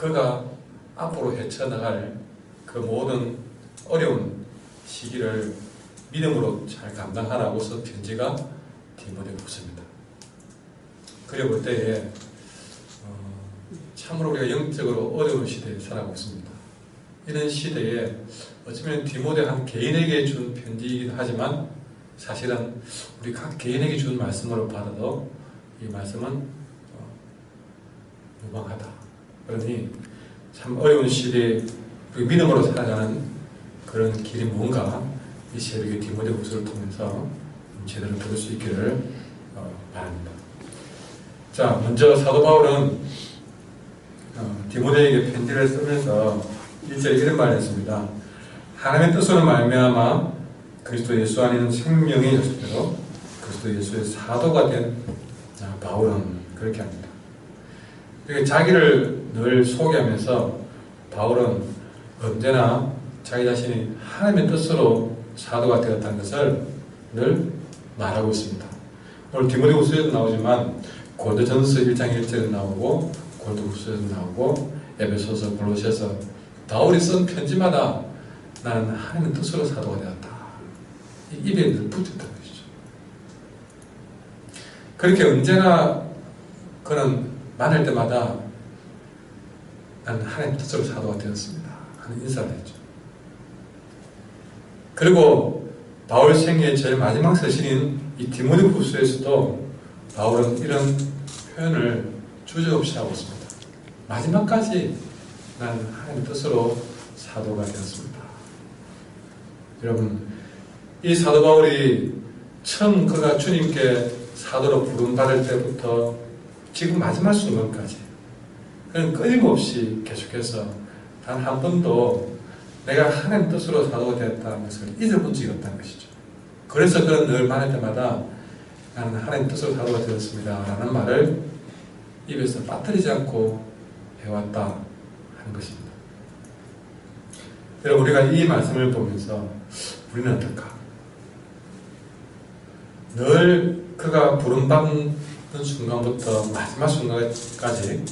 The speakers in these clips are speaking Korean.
그가 앞으로 헤쳐나갈 그 모든 어려운 시기를 믿음으로 잘 감당하라고서 편지가 디모데 후서입니다. 그래 볼 때에 어, 참으로 우리가 영적으로 어려운 시대에 살아가고 있습니다. 이런 시대에 어쩌면 디모데 한 개인에게 준 편지이기도 하지만 사실은 우리 각 개인에게 준 말씀으로 받아도 이 말씀은 어, 무방하다. 그러니 참 어려운 시대에 우리 믿음으로 살아가는 그런 길이 뭔가 이 새벽에 디모데 후서를 통해서 제대로 들을 수 있기를 어, 바랍니다. 자, 먼저 사도 바울은 어, 디모데에게 편지를 쓰면서 일절에 이런 말을 했습니다. 하나님의 뜻으로 말미암아 그리스도 예수 안에 는 생명이 있었대로 그리스도 예수의 사도가 된 아, 바울은 그렇게 합니다. 자기를 늘 소개하면서 바울은 언제나 자기 자신이 하나님의 뜻으로 사도가 되었다는 것을 늘 말하고 있습니다. 오늘 디모데후서에도 나오지만 고도전서 1장 1절에 나오고 고도후서에도 나오고 에베소서 골로새서 바울이 쓴 편지마다 나는 하나님의 뜻으로 사도가 되었다. 입에 늘 붙었다는 것이죠. 그렇게 언제나 그는 만날 때마다 나는 하나님 뜻으로 사도가 되었습니다. 하는 인사를 했죠. 그리고 바울 생애의 제일 마지막 서신인 이 디모데 후서에서도 바울은 이런 표현을 주저없이 하고 있습니다. 마지막까지 나는 하나님 뜻으로 사도가 되었습니다. 여러분, 이 사도 바울이 처음 그가 주님께 사도로 부름받을 때부터 지금 마지막 순간까지 그는 끊임없이 계속해서 단 한 번도 내가 하나님 뜻으로 사도가 되었다는 것을 잊어본 적이 없다는 것이죠. 그래서 그는 늘 말할 때마다 나는 하나님 뜻으로 사도가 되었습니다. 라는 말을 입에서 빠뜨리지 않고 해왔다 하는 것입니다. 여러분, 우리가 이 말씀을 보면서 우리는 어떨까? 늘 그가 부름받는 순간부터 마지막 순간까지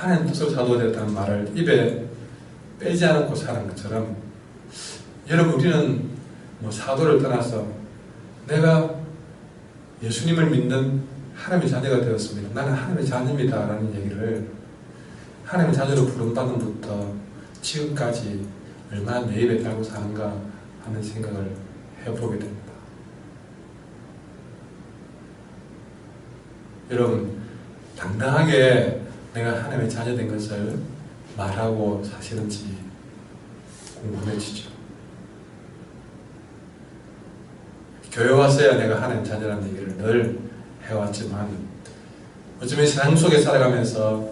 하나님 뜻으로 사도가 되었다는 말을 입에 빼지 않고 사는 것처럼 여러분 우리는 뭐 사도를 떠나서 내가 예수님을 믿는 하나님의 자녀가 되었습니다. 나는 하나님의 자녀입니다. 라는 얘기를 하나님의 자녀로 부름받은 부터 지금까지 얼마나 내 입에 달고 사는가 하는 생각을 해보게 됩니다. 여러분, 당당하게 내가 하나님의 자녀 된 것을 말하고 사실은지 궁금해지죠. 교회 왔어야 내가 하나님 자녀라는 얘기를 늘 해왔지만 어쩌면 세상 속에 살아가면서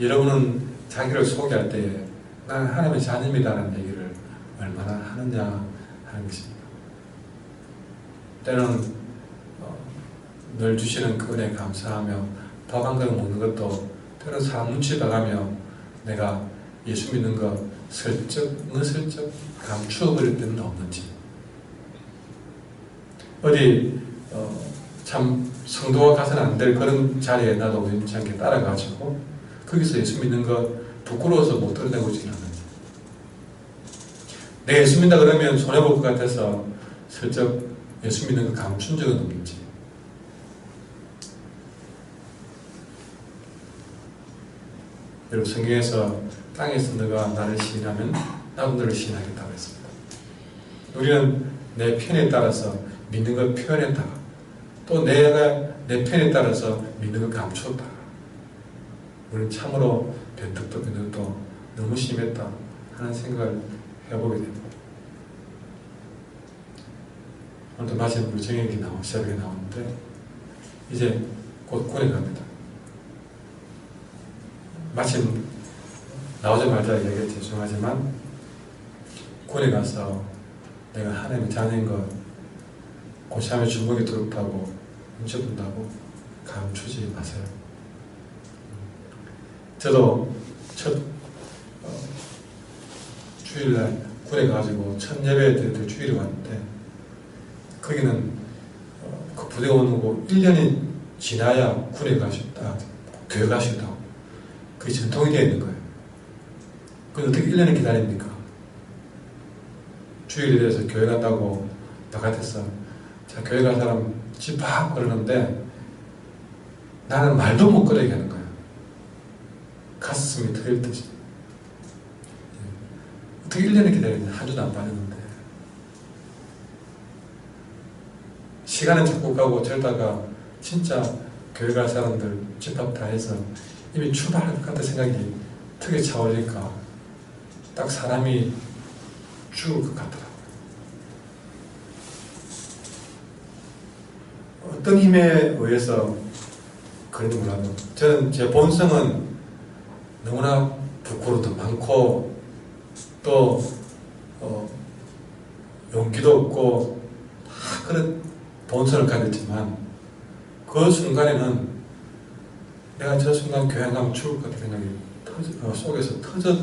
여러분은 자기를 소개할 때에 나는 하나님의 자녀입니다라는 얘기를 얼마나 하느냐 하는 것입니다. 때는 어, 늘 주시는 그 은혜 감사하며 밥 한 그릇 먹는 것도 때는 사람 눈치 봐가며 내가 예수 믿는 거 슬쩍 은슬쩍 감추어 버릴 때는 없는지. 어디 어, 참 성도가 가서는 안 될 그런 자리에 나도 우연치 않게 따라가지고 거기서 예수 믿는 거 부끄러워서 못 드러내고 있지는 않는지. 내 예수 믿는다 그러면 손해볼 것 같아서 슬쩍 예수 믿는 거 감춘 적은 없는지 여러분 성경에서 땅에서 너가 나를 시인하면 나도 너를 시인하겠다고 했습니다. 우리는 내 편에 따라서 믿는 걸 표현했다가 또 내가 내 편에 따라서 믿는 걸 감추었다가 우리는 참으로 변덕도 변덕도 너무 심했다 하는 생각을 해보게 됩니다. 오늘도 마침 우리 정혁이 나오, 시작이 나오는데 이제 곧 군에 갑니다. 마침 나오자마자 얘기해 죄송하지만 군에 가서 내가 하나님의 자녀인 것 고시하며 주먹이 두렵다고 훔쳐둔다고 감추지 마세요. 저도 첫 어, 주일날 군에 가지고 첫 예배 때 주일에 왔는데 거기는 어, 그 부대 오는 거 1년이 지나야 군에 가셨다 교회 가시다고 그게 전통이 되어 있는 거예요. 그건 어떻게 1년을 기다립니까? 주일에 대해서 교회 간다고 바깥에서 자 교회 갈 사람 집합 그러는데 나는 말도 못 꺼내게 하는 거야. 가슴이 터질 듯이. 어떻게 1년을 기다리냐. 한 주도 안 빠졌는데. 시간은 자꾸 가고 저러다가 진짜 교회 갈 사람들 집합 다 해서 이미 출발할 것 같은 생각이 턱에 차오르니까 딱 사람이 죽을 것 같더라고요. 어떤 힘에 의해서 그런지 몰라도 저는 제 본성은 너무나 부끄러움도 많고 또 어, 용기도 없고 다 그런 본성을 가졌지만 그 순간에는 내가 저 순간 교회 안 가면 죽을 것 같은 생각이 터져, 어, 속에서 터져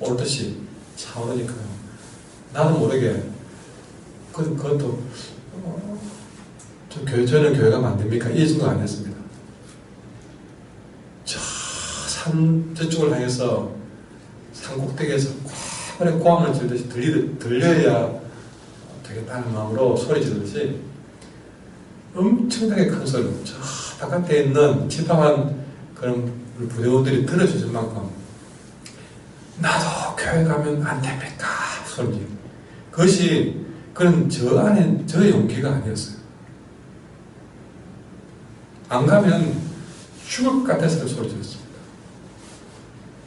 오르듯이 차오르니까요. 나도 모르게 그, 그것도 어, 저 교회 저는 교회 가면 안 됩니까? 이 정도 아니었습니다. 저 산 저쪽을 향해서 산 꼭대기에서 꽉 고함을 지르듯이 들리, 들려야 되겠다는 마음으로 소리 지르듯이 엄청나게 큰 소리로 저 바깥에 있는 집합한 그런 부대원들이 들어주실 만큼 나도 교회 가면 안 됩니까? 소리 그것이 그런 저 안에 저 용기가 아니었어요. 안 가면 죽을 것 같아서 그 소리 질렀습니다.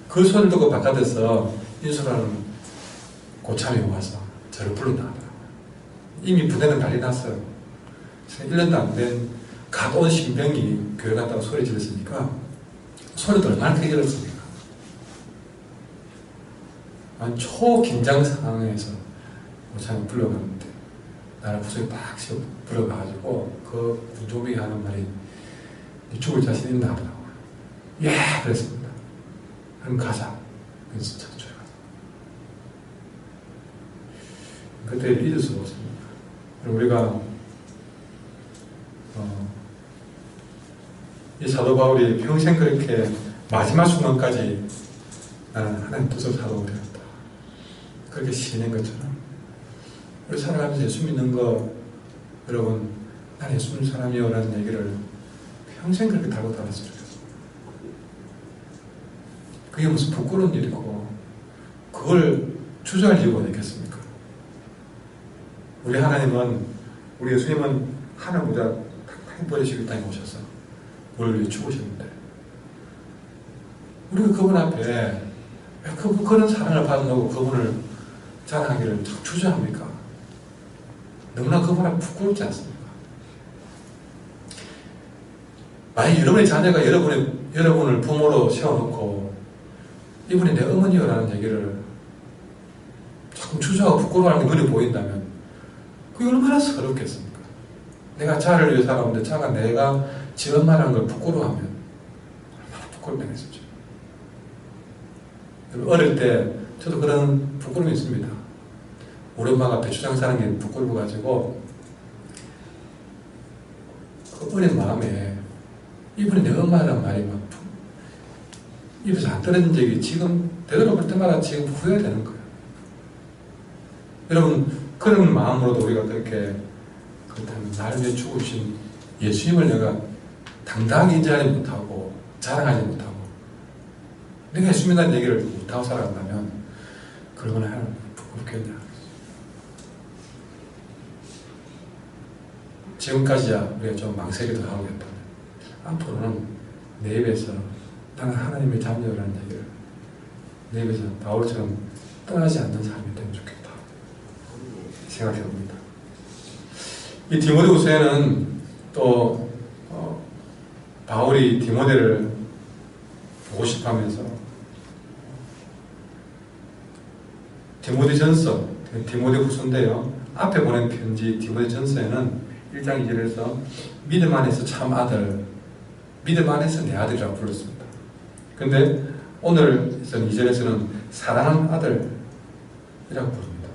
그 소리를 듣고 바깥에서 인수라는 고참이 와서 저를 불러나가더라고요. 이미 부대는 난리 났어요. 1년도 안 된 갓 온 신병이 교회 갔다고 소리 질렀으니까 소리도 얼마나 크게 질렀습니까? 초긴장 상황에서 고참이 불러가는데 나를 구석에 딱 씌워 불러가가지고 그 군조병이 하는 말이 죽을 자신 있나 하더라고요. 예, 그랬습니다. 그럼 가자. 그래서 저쪽에 가서. 그때 잊을 수가 없습니다. 우리가, 어, 이 사도 바울이 평생 그렇게 마지막 순간까지 나는 하나님 뜻을 되었다. 그렇게 시인한 것처럼. 우리 살아가면서 예수 믿는 거, 여러분, 난 예수 믿는 사람이요. 라는 얘기를 평생 그렇게 달고 좋겠어. 그게 무슨 부끄러운 일이고, 그걸 주저할 이유가 있겠습니까? 우리 하나님은, 우리 예수님은 모자 탁탁 버리시고 땅에 오셔서 위해 죽으셨는데, 우리가 그분 앞에 왜 그, 그런 사랑을 받는다고 그분을 자랑하기를 자꾸 주저합니까? 너무나 그분 앞에 부끄럽지 않습니까? 만약 여러분의 자녀가 여러분의, 여러분을 부모로 세워놓고 이분이 내 어머니요라는 얘기를 조금 주저하고 부끄러워하는 게 눈에 보인다면 그게 얼마나 서럽겠습니까? 내가 자를 위해 살아오는데 자가 내가 지 엄마라는 걸 부끄러워하면 부끄럽겠습니까? 어릴 때 저도 그런 부끄러움이 있습니다. 우리 엄마가 배추장 사는 게 부끄러워가지고 그 어린 마음에 이분이 내 엄마라는 말이 막 입에서 안 떨어진 적이 지금 되돌아볼 때마다 지금 후회가 되는 거예요. 여러분 그런 마음으로도 우리가 그렇게 그렇다면 나를 위해 죽으신 예수님을 내가 당당하게 인정하지 못하고 자랑하지 못하고 내가 예수 믿는 얘기를 못하고 살아간다면 그러거나 하는 부끄럽겠냐. 지금까지야 우리가 좀 망설이도 하고 있다면 앞으로는 내 입에서 나는 하나님의 자녀라는 얘기를 내 입에서 바울처럼 떠나지 않는 삶이 되면 좋겠다 생각해 봅니다. 이 디모데후서에는 또 어, 바울이 디모데를 보고 싶어하면서 디모데 전서 디모데 후서인데요. 앞에 보낸 편지 디모데 전서에는 1장 2절에서 믿음 안에서 참 아들, 믿음 안에서 내 아들이라고 불렀습니다. 근데 오늘 2절에서는 사랑하는 아들이라고 부릅니다.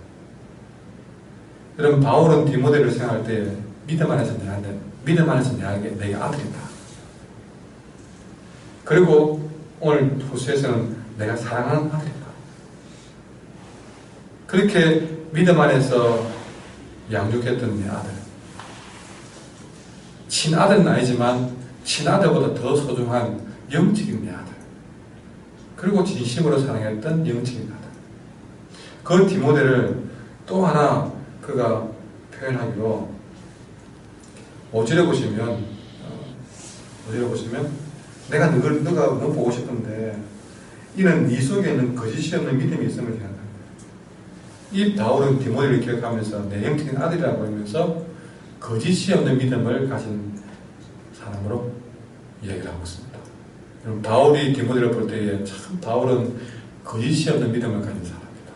여러분, 바울은 디모데를 생각할 때 믿음 안에서 내 아들, 믿음 안에서 내 아들이다. 그리고 오늘 후수에서는 내가 사랑하는 아들이다. 그렇게 믿음 안에서 양육했던 내 아들. 친아들은 아니지만 친아들보다 더 소중한 영적인 내 아들. 그리고 진심으로 사랑했던 영적인 아들. 그 디모데를 또 하나 그가 표현하기로 5절에 보시면 어, 5절에 보시면 내가 너를 너가 너무 보고 싶은데 이는 네 속에 있는 거짓이 없는 믿음이 있음을 기한다. 이 바울은 디모데를 기억하면서 내 영적인 아들이라고 하면서 거짓이 없는 믿음을 가진 사람으로 이야기를 하고 있습니다. 여러분 바울이 디모데를 볼 때에 참 바울은 거짓이 없는 믿음을 가진 사람입니다.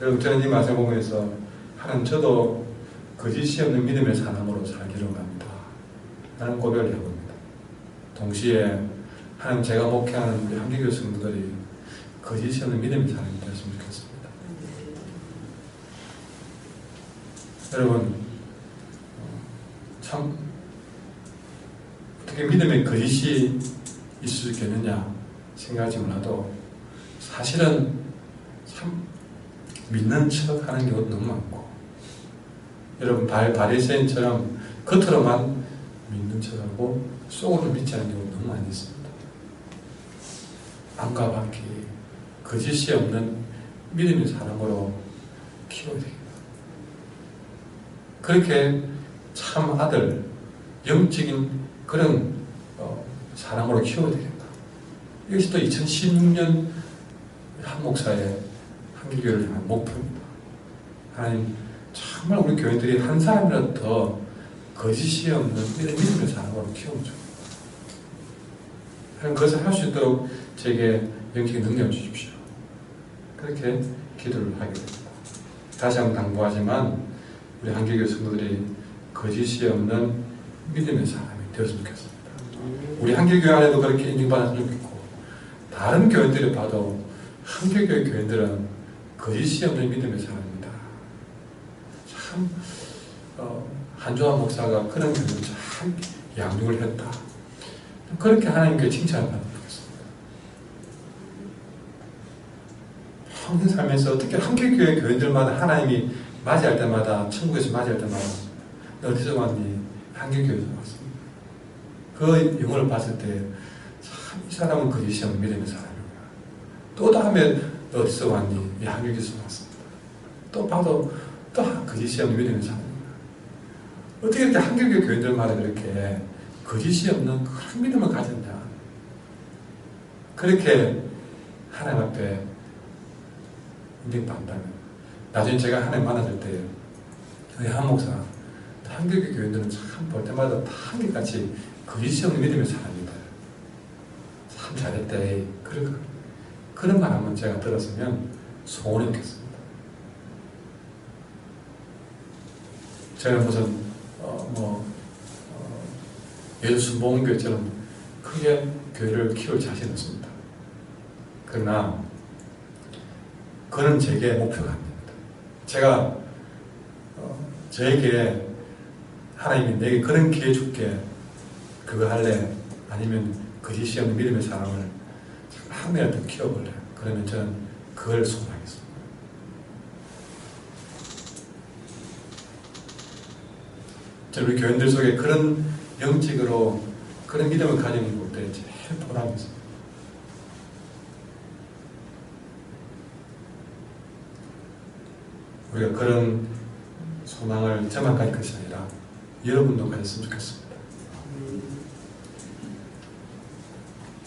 여러분 저는 이 말씀 보면서 하나님 저도 거짓이 없는 믿음의 사람으로 살기를 원합니다. 하는 고백을 해봅니다. 동시에 하나님 제가 목회하는 우리 한국교 성도들이 거짓이 없는 믿음의 사람이 되었으면 좋겠습니다. 여러분 어, 참 어떻게 믿음의 거짓이 있을 수 있겠느냐 생각하지 몰라도 사실은 참 믿는 척 하는 경우도 너무 많고 여러분 발, 바리새인처럼 겉으로만 믿는 척하고 속으로 믿지 않는 경우도 너무 많이 있습니다. 안과 밖이 거짓이 없는 믿음의 사람으로 키워야 됩니다. 그렇게 참 아들, 영적인 그런 어, 사람으로 키워야 되겠다. 이것이 또 2016년 한 목사의 한길교를 향한 목표입니다. 하나님, 정말 우리 교인들이 한 사람이라도 더 거짓이 없는 이런 믿음의 사람으로 키워줘. 하나님, 그것을 할 수 있도록 제게 영적인 능력을 주십시오. 그렇게 기도를 하게 됩니다. 다시 한번 당부하지만, 우리 한길교 성도들이 거짓이 없는 믿음의 사람이 되었으면 좋겠습니다. 우리 한길교회 안에도 그렇게 인정받았으면 좋겠고, 다른 교인들을 봐도 한길교회 교인들은 거짓이 없는 믿음의 사람입니다. 참, 어, 한조한 목사가 그런 교회를 잘 양육을 했다. 그렇게 하나님께 받으면 좋겠습니다. 평생 살면서 어떻게 한길교회 교인들마다 하나님이 맞이할 때마다, 천국에서 맞이할 때마다, 너 어디서 왔니? 한길교회에서 왔습니다. 그 영혼을 봤을 때, 참, 이 사람은 거짓이 없는 믿음의 사람이구나. 또 다음에 너 어디서 왔니? 이 한국에서 왔습니다. 또 봐도 또 거짓이 없는 믿음의 사람입니다. 어떻게 이렇게 한국교 교인들마다 그렇게 거짓이 없는 그런 믿음을 가졌냐? 그렇게 하나님 앞에 인정받는다면 나중에 제가 하나님 만났을 때 저희 한 목사 한국교 교인들은 참 볼 때마다 다 한결같이 거짓이 없는 믿음의 사람이다. 참 잘했다. 그런 그런 말 한번 제가 들었으면 소원이 없겠습니다. 저는 무슨 어, 뭐 어, 예수 순복음교회처럼 크게 교회를 키울 자신 없습니다. 그러나 그는 제게 목표가 아닙니다. 제가 어, 저에게 하나님이 내게 그런 기회 줄게 그거 할래 아니면 거짓이 없는 믿음의 사람을 더 키워볼래 그러면 저는 그걸 소원하겠습니다. 저는 우리 교인들 속에 그런 영적으로 그런 믿음을 가지는 볼때 제일 보람이 있습니다. 우리가 그런 소망을 저만 가질 것이 아니라 여러분도 가졌으면 좋겠습니다.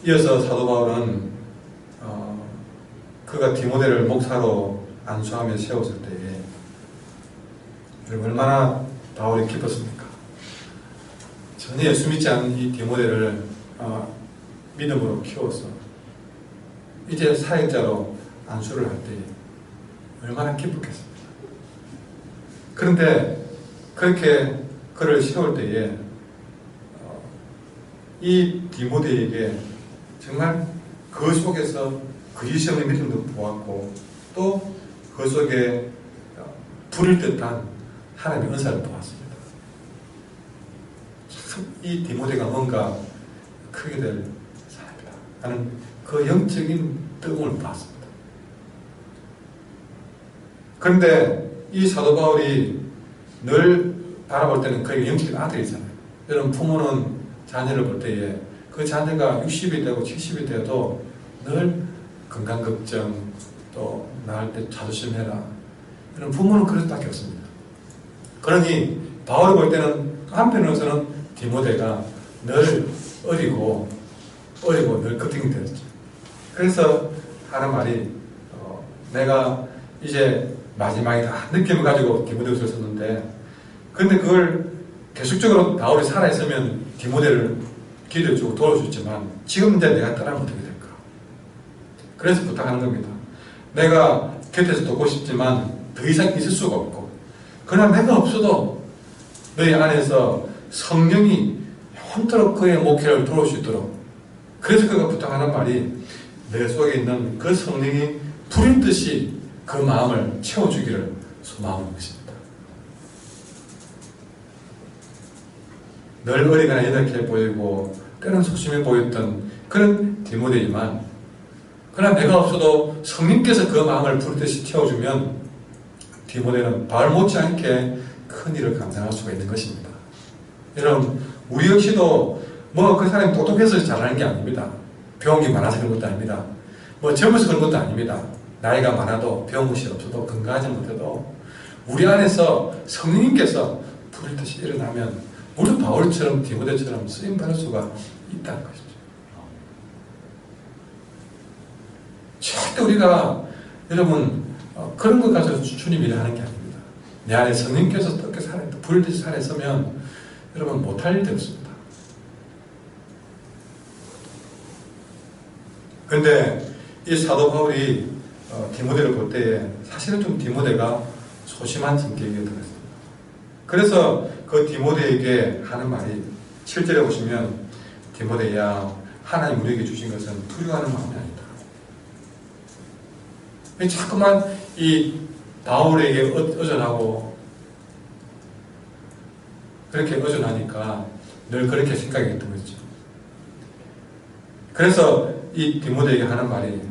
이어서 사도 바울은 어, 그가 디모데를 목사로 안수하며 세웠을 때에 얼마나 바울이 기뻤습니까? 전혀 예수 믿지 않는 이 디모데를 어, 믿음으로 키워서 이제 사역자로 안수를 할 때에 얼마나 기뻤겠습니까? 그런데 그렇게 그를 세울 때에 어, 이 디모데에게 정말 그 속에서 그리스 없는 믿음도 보았고 또 그 속에 불을 듯한 하나님의 은사를 보았습니다. 참이 디모데가 뭔가 크게 될 하는 그 영적인 뜨거움을 받습니다. 그런데 이 사도 바울이 늘 바라볼 때는 그의 영적인 아들이잖아요. 여러분 부모는 자녀를 볼 때에 그 자녀가 60이 되고 70이 돼도 늘 건강 걱정 또 나을 때 자조심해라. 이런 부모는 그럴 수밖에 없습니다. 그러니 바울을 볼 때는 한편으로서는 디모데가 늘 어리고 어리고 늘 걱정되었죠. 그래서 하는 말이 어, 내가 이제 마지막이다 느낌을 가지고 디모데후서를 썼는데 근데 그걸 계속적으로 바울이 살아있으면 디모데를 기도해주고 도와주지만 지금 이제 내가 떠나면 어떻게 될까? 그래서 부탁하는 겁니다. 내가 곁에서 돕고 싶지만 더 이상 있을 수가 없고 그러나 내가 없어도 너희 안에서 성령이 혼토록 그의 목회를 도울 수 있도록 그래서 그가 부탁하는 말이 내 속에 있는 그 성령이 불인 듯이 그 마음을 채워주기를 소망하는 것입니다. 늘 어리거나 연약해 보이고 때는 소심해 보였던 그런 디모데이지만 그러나 내가 없어도 성령께서 그 마음을 부르듯이 채워주면 디모데는 발 못지않게 큰 일을 감당할 수가 있는 것입니다. 여러분 우리 역시도 뭐 그 사람이 똑똑해서 잘하는 게 아닙니다. 배운 게 많아서 그런 것도 아닙니다. 뭐 젊어서 그런 것도 아닙니다. 나이가 많아도 배운 것이 없어도 건강하지 못해도 우리 안에서 성령님께서 불을 듯이 일어나면 우리 바울처럼 디모데처럼 쓰임 받을 수가 있다는 것이죠. 절대 우리가 여러분 어, 그런 것 가지고 주님 일을 하는 게 아닙니다. 내 안에 성령께서 어떻게 살아 불 듯이 살아있으면 여러분 못할 일이 없습니다. 근데 이 사도 바울이 어, 디모데를 볼 때에 사실은 좀 디모데가 소심한 성격이 들었습니다. 그래서 그 디모데에게 하는 말이 7절에 보시면 디모데야 하나님 우리에게 주신 것은 두려워하는 마음이 아니다. 자꾸만 이 바울에게 의존하고 그렇게 의존하니까 늘 그렇게 생각이 했던 거죠. 그래서 이 디모데에게 하는 말이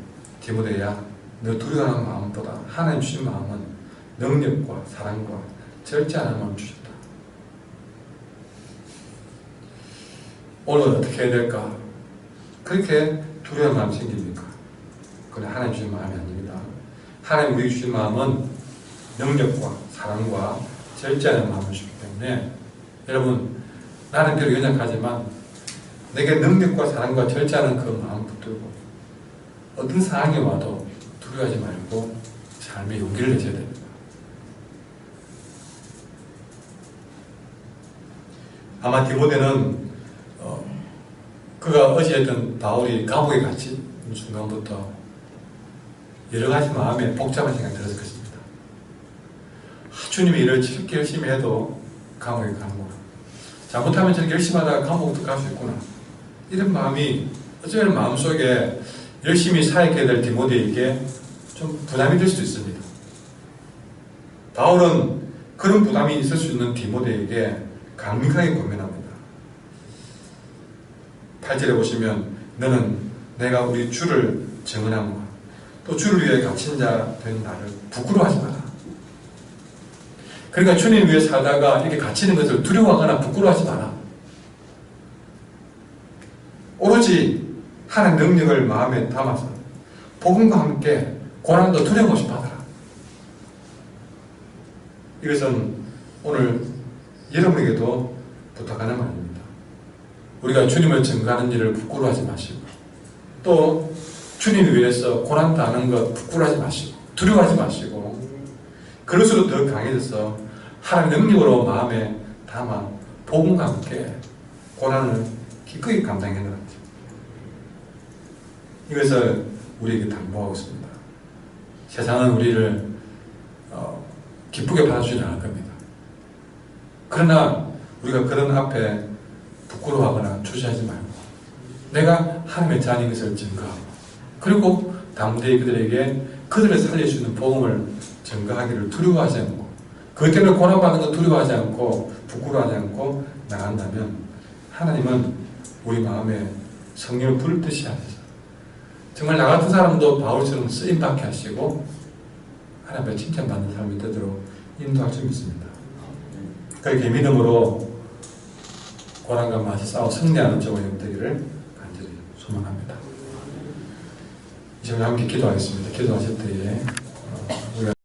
디모데야 너 두려워하는 마음보다 하나님 주신 마음은 능력과 사랑과 절제하는 마음을 주셨다. 오늘 어떻게 해야 될까? 그렇게 두려운 마음이 생깁니까? 그건 하나님 주신 마음이 아닙니다. 하나님 우리 주신 마음은 능력과 사랑과 절제하는 마음을 주기 때문에 여러분 나는 비록 연약하지만 내게 능력과 사랑과 절제하는 그 마음 붙들고 어떤 상황이 와도 두려워하지 말고 삶의 용기를 내셔야 됩니다. 아마 디모데는 어, 그가 어제 했던 바울이 감옥에 갇힌 순간부터 여러 가지 마음에 복잡한 생각이 들었을 것입니다. 아, 주님이 저렇게 열심히 해도 감옥에 가는구나. 잘못하면 저렇게 열심히 하다가 감옥도 갈 수 있구나. 이런 마음이 어쩌면 마음속에 열심히 사역해야 될 디모데에게 좀 부담이 될 수도 있습니다. 바울은 그런 부담이 있을 수 있는 디모데에게 강력하게 권면합니다. 8절에 보시면 너는 내가 우리 주를 정언함과 또 주를 위해 갇힌 자 된 나를 부끄러워하지 마라. 그러니까 주님 위해 살다가 이렇게 갇히는 것을 두려워하거나 부끄러워하지 마라. 오로지 하나님 능력을 마음에 담아서 복음과 함께 고난도 두려움 없이 받아라. 이것은 오늘 여러분에게도 부탁하는 말입니다. 우리가 주님을 증거하는 일을 부끄러워하지 마시고 또 주님 위해서 고난 당하는 것 부끄러워하지 마시고 두려워하지 마시고 그럴수록 더 강해져서 하나님 능력으로 마음에 담아 복음과 함께 고난을 기꺼이 같아요. 이것을 우리에게 당부하고 있습니다. 세상은 우리를 어, 기쁘게 받아주지 않을 겁니다. 그러나 우리가 그런 앞에 부끄러워하거나 주저하지 말고 내가 하나님의 자녀인 것을 증거하고 그리고 담대히 그들에게 그들을 살려주는 복음을 증거하기를 두려워하지 않고 그것 때문에 고난받는 것 두려워하지 않고 부끄러워하지 않고 나간다면 하나님은 우리 마음에 성령을 불듯이 하셔서 정말 나 같은 사람도 바울처럼 쓰임 받게 하시고 하나님의 칭찬받는 삶이 되도록 인도할 줄 믿습니다. 그렇게 믿음으로 고난과 마치 싸워 승리하는 형 되기를 간절히 소망합니다. 이제 함께 기도하겠습니다. 기도하실 때에